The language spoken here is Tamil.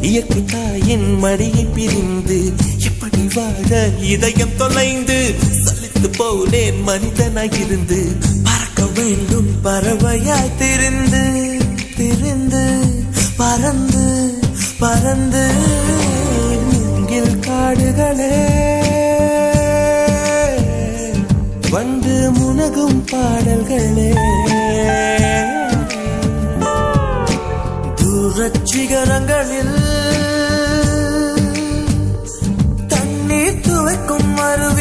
இயற்கை தாயின் மடியை பிரிந்து எப்படி வாழ இதயம் தொலைந்து சலித்து போனேன் மனிதனாயிருந்து பறக்க வேண்டும் பறவையாய் திருந்து திருந்து பறந்து பறந்து மூங்கில் காடுகளே. வந்து முனகும் பாடல்களே. தூரச் சிகரங்களில் தண்ணீர் துவைக்கும் அருவி